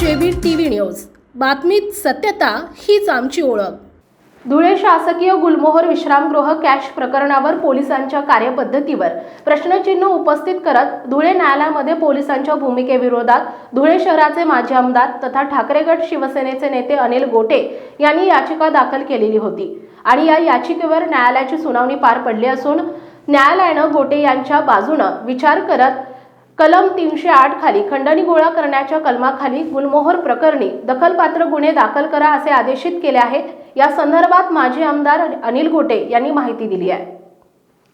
जेबीर T V news. बातमीत सत्यता हीच आमची ओळख. धुळे शासकीय गुलमोहर विश्रामगृह कॅश प्रकरणावर पोलिसांच्या कार्यपद्धतीवर प्रश्नचिन्ह उपस्थित करत धुळे न्यायालयामध्ये पोलिसांच्या भूमिकेविरोधात धुळे शहराचे माजी आमदार तथा ठाकरेगड शिवसेनेचे नेते अनिल गोटे यांनी याचिका दाखल केलेली होती आणि या याचिकेवर न्यायालयाची सुनावणी पार पडली असून न्यायालयानं गोटे यांच्या बाजूनं विचार करत कलम तीनशे आठ खाली खंडणी गोळा करण्याच्या कलमाखाली गुलमोहर प्रकरणी दखलपात्र गुन्हे दाखल करा असे आदेशित केले आहेत. या संदर्भात माजी आमदार अनिल गोटे यांनी माहिती दिली आहे.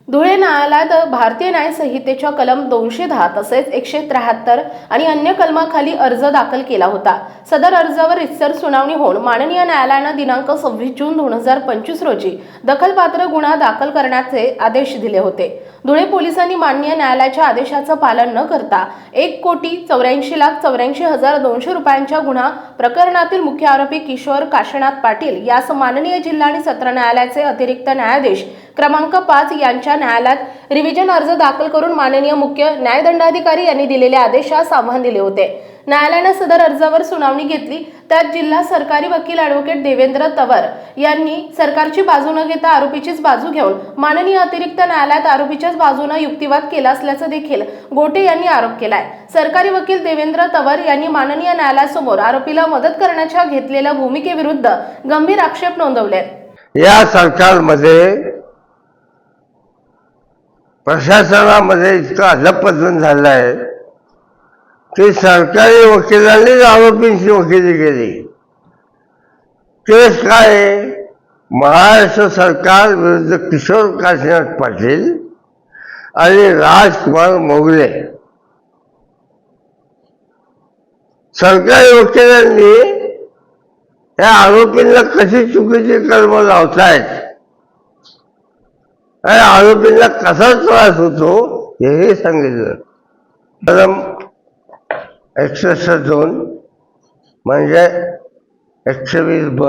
धुळे न्यायालयात भारतीय न्यायसंहितेच्या कलम दोनशे दहा तसेच एकशे त्र्याहत्तर आणि अन्य कलमाखाली अर्ज दाखल केला होता. सदर अर्जावर रितसर सुनावणी होऊन माननीय न्यायालयानं दिनांक सव्वीस जून दोन हजार पंचवीस रोजी दखलपात्र गुन्हा दाखल करण्याचे आदेश दिले होते. धुळे पोलिसांनी माननीय न्यायालयाच्या आदेशाचं पालन न करता एक कोटी चौऱ्याऐंशी लाख चौऱ्याऐंशी हजार दोनशे रुपयांच्या गुन्हा प्रकरणातील मुख्य आरोपी किशोर काशीनाथ पाटील यास माननीय जिल्हा आणि सत्र न्यायालयाचे अतिरिक्त न्यायाधीश क्रमांक पाच यांच्या न्यायालयात रिव्हिजन अर्ज दाखल करून माननीय मुख्य न्यायदंडाधिकारी यांनी दिलेल्या आदेशास आव्हान दिले होते. न्यायालयानं सदर अर्जावर सुनावणी घेतली. त्यात जिल्हा सरकारी वकील ॲडव्होकेट देवेंद्र तवर यांनी सरकारची बाजू न घेता आरोपीचीच बाजू घेऊन माननीय अतिरिक्त न्यायालयात आरोपीच्याच बाजूनं युक्तिवाद केला असल्याचं देखील गोटे यांनी आरोप केलाय. सरकारी वकील देवेंद्र तवर यांनी माननीय न्यायालयासमोर आरोपीला मदत करण्याच्या घेतलेल्या भूमिकेविरुद्ध गंभीर आक्षेप नोंदवले या सरकारमध्ये प्रशासनामध्ये इतकं अधपतन झालं आहे की सरकारी वकिलांनीच आरोपींची वकिली केली. केस काय महाराष्ट्र सरकार विरुद्ध किशोर काशीनाथ पाटील आणि राजकुमार मोगले. सरकारी वकिलांनी या आरोपींना कशी चुकीची कर्म लावतायत? आणि आरोपींना कसा त्रास होतो हेही सांगितलं. कलम एकसष्ट दोन म्हणजे एकशे वीस ब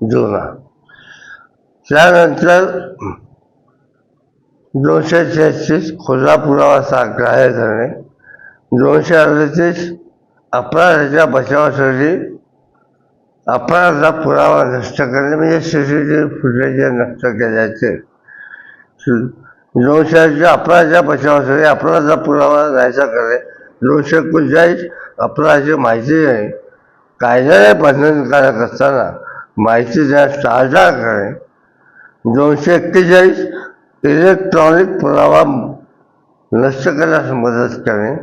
जुना. त्यानंतर दोनशे छत्तीस खुला पुरावा ग्राह्य करणे दोनशे अडतीस अपराधाच्या बचावासाठी अपराधाचा पुरावा नष्ट करणे म्हणजे C C T V footage नष्ट केल्याचे. दोनशे अपराच्या बचावासाठी अपराधाचा पुरावा जायचा करणे दोनशे कुठल्याही अपराधाची माहिती नाही कायद्याने बंधनकारक असताना माहिती देण्यास टाळटाळ करणे दोनशे एक्केचाळीस इलेक्ट्रॉनिक पुरावा नष्ट करण्यास मदत करणे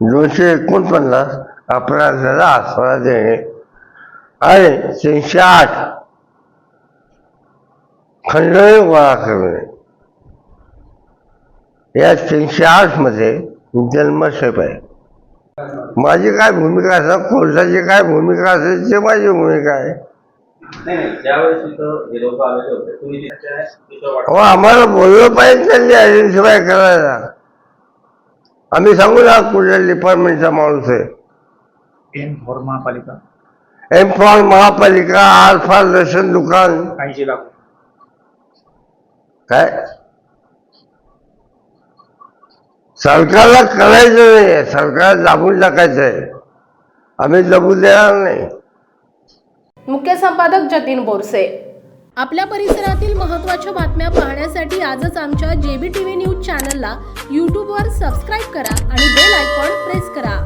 दोनशे एकोणपन्नास अपराधाला आसरा देणे. आणि तीनशे आठ खंडणी गोळा करणे. या तीनशे आठमध्ये जन्मशेप आहे. माझी काय भूमिका असणार कोर्टाची काय भूमिका असेल ते माझी भूमिका आहे. हे आम्हाला बोललं पाहिजे त्यांनी आयडेंटिफाय करायला. आम्ही सांगू ना कुठल्या डिपार्टमेंटचा माणूस आहे. एम फॉर महापालिका. एम फॉर महापालिका आर फॉर रेशन दुकान. ऐंशी लाख काय? सरकारला करायचं नाही. सरकार दाबून टाकायचं आहे आम्ही दबू देणार नाही. मुख्य संपादक जतीन बोरसे. आपल्या परिसरातील महत्त्वाच्या बातम्या पाहण्यासाठी आजच आमच्या जेबी टी व्ही न्यूज चॅनलला यूट्यूबवर सबस्क्राईब करा आणि बेल आयकॉन प्रेस करा.